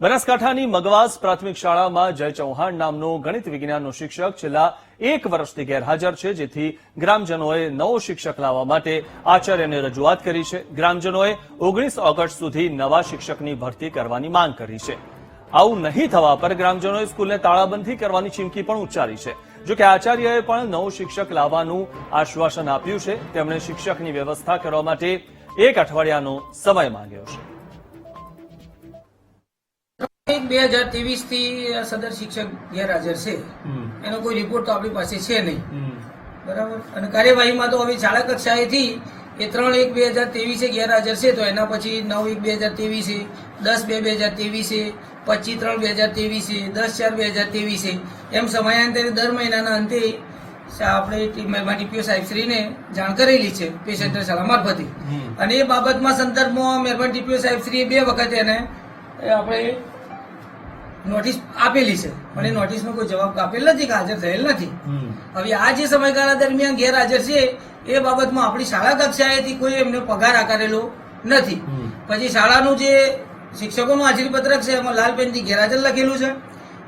બનાસકાંઠાની મગવાસ પ્રાથમિક શાળામાં જય ચૌહાણ નામનો ગણિત વિજ્ઞાનનો શિક્ષક છેલ્લા એક વર્ષથી ગેરહાજર છે, જેથી ગ્રામજનોએ નવો શિક્ષક લાવવા માટે આચાર્યને રજૂઆત કરી છે. ગ્રામજનોએ ઓગણીસ ઓગસ્ટ સુધી નવા શિક્ષકની ભરતી કરવાની માંગ કરી છે. આવું નહીં થવા પર ગ્રામજનોએ સ્કૂલને તાળાબંધી કરવાની ચીમકી પણ ઉચ્ચારી છે. જોકે આચાર્યએ પણ નવો શિક્ષક લાવવાનું આશ્વાસન આપ્યું છે. તેમણે શિક્ષકની વ્યવસ્થા કરવા માટે એક અઠવાડિયાનો સમય માંગ્યો છે. એક બે હજાર ત્રેવીસથી સદર શિક્ષક ગેરહાજર છે. એનો કોઈ રિપોર્ટ તો આપણી પાસે છે નહીં. બરાબર? અને કાર્યવાહીમાં તો હવે શાળા કક્ષાએથી એ ત્રણ એક બે હજાર ત્રેવીસે ગેરહાજર છે તો એના પછી નવ એક બે હજાર ત્રેવીસે દસ બે બે હજાર ત્રેવીસે પચીસ ત્રણ બે હજાર ત્રેવીસે દસ ચાર બે હજાર ત્રેવીસે. એમ સમયાંતરે દર મહિનાના અંતે આપણે મહેરબાન ટીપીઓ સાહેબશ્રીને જાણ કરેલી છે પેશન્ટ શાળા મારફતે. અને એ બાબતમાં સંદર્ભમાં મહેરબાન ટીપીઓ સાહેબશ્રીએ બે વખત એને આપણે નોટિસ આપેલી છે. પણ એ નોટિસનો કોઈ જવાબ આપેલ નથી કે હાજર થયેલ નથી. હવે આ જે સમયગાળા દરમિયાન ગેરહાજર છે એ બાબતમાં આપણી શાળા કક્ષાએથી કોઈ એમને પગાર આકારેલો નથી. પછી શાળાનું જે શિક્ષકોનું હાજરી પત્રક છે એમાં લાલ પેનથી ગેરહાજર લખેલું છે.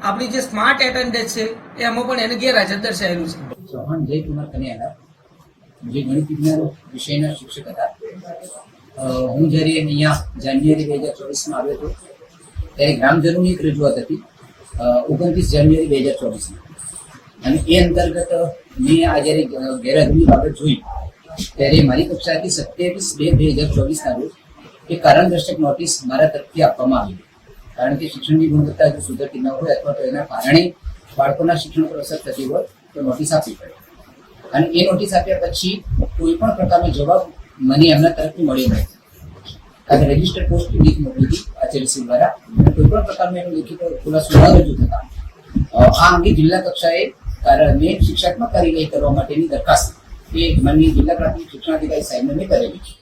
આપણી જે સ્માર્ટ એટેન્ડન્સ છે એમાં પણ એને ગેરહાજર દર્શાવેલું છે. ચૌહાણ જયકુમાર કન્યાલા જે ગણિત વિજ્ઞાન વિષયના શિક્ષક હતા. હું જ્યારે અહીંયા જાન્યુઆરી બે હજાર ચોવીસમાં આવ્યો હતો ત્યારે ગ્રામજનોની એક રજૂઆત હતી ઓગણત્રીસ જાન્યુઆરી બે હજાર ચોવીસમાં અને એ અંતર્ગત મેં આ જ્યારે ગેરહાજરીની બાબત જોઈ, ત્યારે મારી કક્ષાથી સત્યાવીસ બે બે હજાર ચોવીસના રોજ એ કારણદર્શક નોટિસ મારા તરફથી આપવામાં આવી. કારણ કે શિક્ષણની ગુણવત્તા જો સુધરતી ન હોય અથવા તો એના કારણે બાળકોના શિક્ષણ પર અસર થતી હોય, તો નોટિસ આપવી પડે. અને એ નોટિસ આપ્યા પછી કોઈ પણ પ્રકારનો જવાબ મને એમના તરફથી મળ્યો નહીં. કારણ રજિસ્ટર પોસ્ટ લીક મોકલી હતી આચાર્યશ્રી દ્વારા. કોઈ પણ પ્રકારનો એનો લેખિત ખુલાસો ન રજૂ થતા આ અંગે જિલ્લા કક્ષાએ કાર- મેં શિક્ષાત્મક કાર્યવાહી કરવા માટેની દરખાસ્ત એ માનનીય જિલ્લા પ્રાથમિક શિક્ષણાધિકારી સાહેબને મેં કરેલી છે.